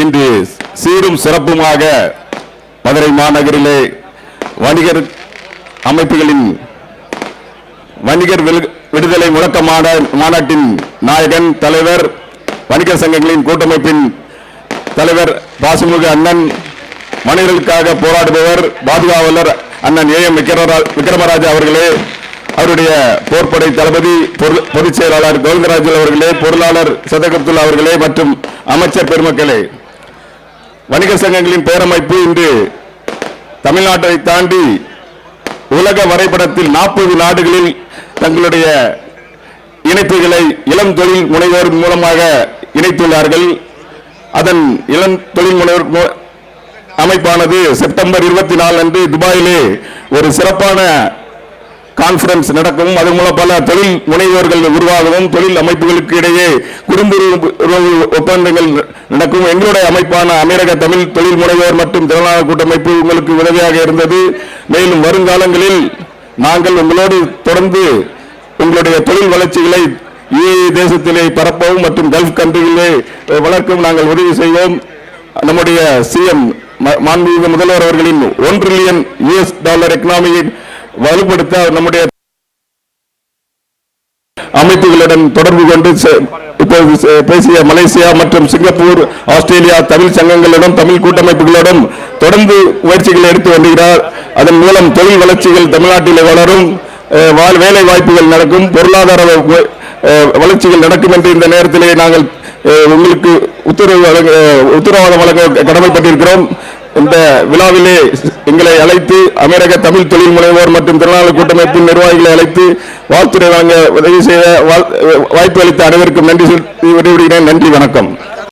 இன்று சீரும் சிறப்புமாக மதுரை மாநகரிலே வணிகர் அமைப்புகளின் வணிகர் விடுதலை முழக்க மாநாட்டின் நாயகன் தலைவர் வணிகர் சங்கங்களின் கூட்டமைப்பின் தலைவர் பாசுமுக அண்ணன் மனிதர்களுக்காக போராடுபவர் பாதுகாவலர் அண்ணன் ஏ எம் விக்ரமராஜா அவர்களே அவருடைய போர்ப்படை தளபதி பொதுச் செயலாளர் கோவிந்தராஜன் அவர்களே பொருளாளர் சதகப்துல்லா அவர்களே மற்றும் அமைச்சர் பெருமக்களே. வணிக சங்கங்களின் பேரமைப்பு இன்று தமிழ்நாட்டை தாண்டி உலக வரைபடத்தில் நாற்பது நாடுகளில் தங்களுடைய இணைப்புகளை இளம் தொழில் முனைவோர் மூலமாக இணைத்துள்ளார்கள். அதன் இளம் தொழில் முனைவோர் அமைப்பானது செப்டம்பர் இருபத்தி நாலு அன்று துபாயிலே ஒரு சிறப்பான கான்ஃபரன்ஸ் நடக்கும். அது மூலம் பல தொழில் முனைவோர்கள் உருவாகவும் தொழில் அமைப்புகளுக்கு இடையே குடும்ப ஒப்பந்தங்கள் நடக்கும். எங்களுடைய அமைப்பான அமெரிக்க தமிழ் தொழில் முனைவோர் மற்றும் திறனாளர் கூட்டமைப்பு உங்களுக்கு உதவியாக இருந்தது. மேலும் வருங்காலங்களில் நாங்கள் உங்களோடு தொடர்ந்து உங்களுடைய தொழில் வளர்ச்சிகளை தேசத்திலே பரப்பவும் மற்றும் கல்ஃப் கண்ட்ரிகளிலே வளர்க்கவும் நாங்கள் உதவி செய்வோம். நம்முடைய சிஎம் மாண்புமிகு முதல்வர் அவர்களின் ஒன் ட்ரில்லியன் யூஎஸ் டாலர் எக்கனாமியை வலுப்படுத்த நம்முடைய அமைப்புகளுடன் தொடர்பு கொண்டு இப்போது பேசிய மலேசியா மற்றும் சிங்கப்பூர் ஆஸ்திரேலியா தமிழ் சங்கங்களிடம் தமிழ் கூட்டமைப்புகளிடம் தொடர்ந்து முயற்சிகள் எடுத்து வருகிறார். அதன் மூலம் தொழில் வளர்ச்சிகள் தமிழ்நாட்டில் வளரும் அஹ், வாழ்- வேலை வாய்ப்புகள் நடக்கும் பொருளாதார வளர்ச்சிகள் நடக்கும் என்று இந்த நேரத்திலே நாங்கள் அஹ், உங்களுக்கு உத்தரவு வழங்க உத்தரவாதம் வழங்க கடமைப்பட்டிருக்கிறோம். இந்த விழாவிலே எங்களை அழைத்து அமெரிக்க தமிழ் தொழில் முனைவோர் மற்றும் திறனாளர் கூட்டமைப்பின் நிர்வாகிகளை அழைத்து வாழ்த்துறை வழங்க உதவி செய்ய வாழ்- வாய்ப்பு அளித்த அனைவருக்கும் நன்றி செலுத்தி விடைபெறுகிறேன். நன்றி வணக்கம்.